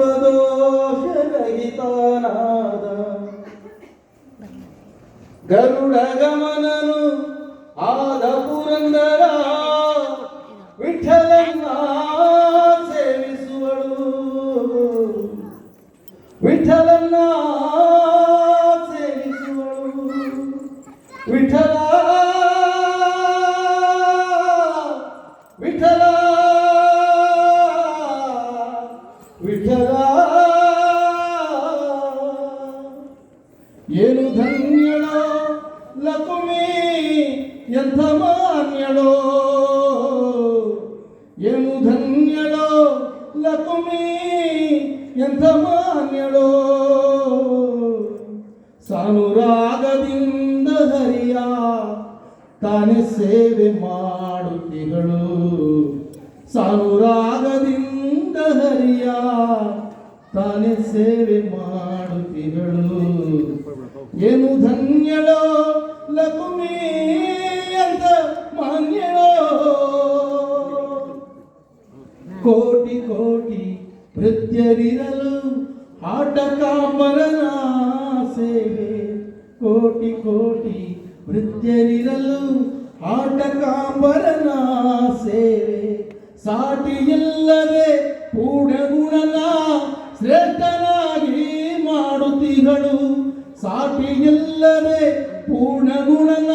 ದೋಷರಹಿತನಾದ ಗರುಡ ಗಮನನು ಆದ ಪುರಂದರ ವಿಠಲನ್ನ ಸೇವಿಸುವಳು. ವಿಠಲನ್ನ ಸೇವಿಸುವಳು. ವಿಠಲ ವಿಠಲ. ಲಕುಮಿ ಎಂಥ ಮಾನ್ಯಳೋ? ಏನು ಧನ್ಯಳೋ? ಲಕುಮಿ ಎಂಥ ಮಾನ್ಯಳೋ? ಸಾನುರಾಗದಿಂದ ಹರಿಯ ತಾನೇ ಸೇವೆ ಮಾಡುತ್ತಿಗಳು ಸಾನುರಾಗದಿಂದ ಹರಿಯ ತಾನೇ ಸೇವೆ ಮಾಡುತ್ತಿಗಳು ಏನು ಧನ್ಯಳೋ? ಲಕುಮಿ ಅಂತ ಮಾನ್ಯಳೋ ಕೋಟಿ ಕೋಟಿ ನೃತ್ಯರಿರಲು ಆಟ ಕಾಮರನ ಸೇವೆ ಕೋಟಿ ಕೋಟಿ ನೃತ್ಯರಿರಲು ಆಟ ಕಾಂಬರನ ಸೇವೆ ಸಾಟಿ ಇಲ್ಲದೆ ಪೂರ್ಣಗುಣನ ಶ್ರೇಷ್ಠನಾಗಿ ಮಾಡುತ್ತಿಗಳು ಸಾಟಿ ಇಲ್ಲದೆ ಪೂರ್ಣಗುಣನ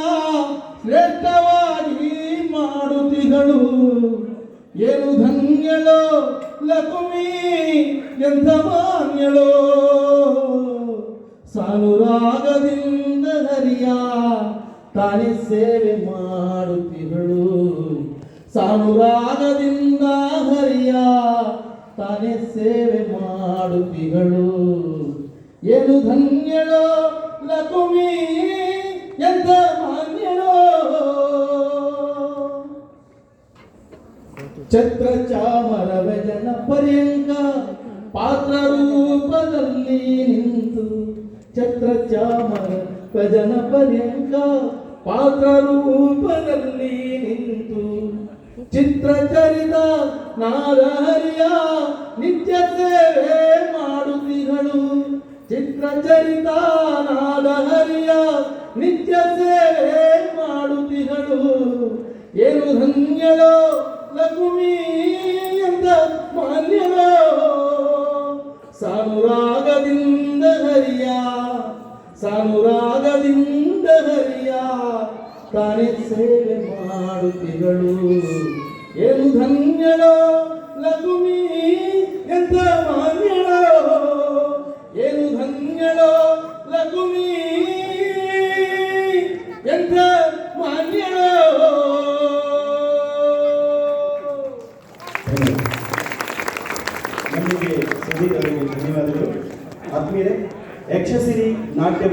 ಶ್ರೇಷ್ಠವಾಗಿ ಮಾಡುತ್ತಿಗಳು ಏನು ಧನ್ಯಳೋ, ಲಕುಮಿ, ಎಂಥ ಮಾನ್ಯಳೋ. ಸಾನುರಾಗದಿಂದ ಹರಿಯ ತಾನೇ ಸೇವೆ ಮಾಡುತ್ತಿಗಳು ಸಾನುರಾಗದಿಂದ ಹರಿಯ ತಾನೇ ಸೇವೆ ಮಾಡುತ್ತಿಗಳು ಏನು ಧನ್ಯಳೋ ಲಕುಮಿ ಎಂಥ ಮಾನ್ಯಳೋ ಛತ್ರ ಚಾಮರ ಜನ ಪರ್ಯಂಕ ಪಾತ್ರ ರೂಪದಲ್ಲಿ ನಿಂತು ಛತ್ರ ಚಾಮರ ಭಜನ ಪರ್ಯಂಕ ಪಾತ್ರ ರೂಪದಲ್ಲಿ ನಿಂತು ಚಿತ್ರಚರಿತ ನಾರಹರಿಯ ನಿತ್ಯ ಸೇವೆ ಮಾಡುತ್ತಿಗಳು ಚಿತ್ರಚರಿತ ಹರಿಯ ನಿತ್ಯ ಸೇವೆ ಮಾಡುತ್ತಿಗಳು ಏನು ಧನ್ಯಳೋ ಲಘುಮಿ ಎಂದ ಮಾನ್ಯಳೋ. ಸಾನುರಾಗದಿಂದ ಹರಿಯ ಸಾನುರಾಗದಿಂದ ಹರಿಯ ತಾನೇ ಸೇವೆ ಮಾಡುತ್ತಿಗಳು ಏನು ಧನ್ಯಳೋ ಲಘುಮಿ ಎಂದ ಮಾನ್ಯಳೋ. ನಮಗೆ ಸಂಗೀತಗಳಿಗೆ ಧನ್ಯವಾದಗಳು ಆತ್ಮೀಯರೇ ಯಕ್ಷಸಿರಿ ನಾಟ್ಯ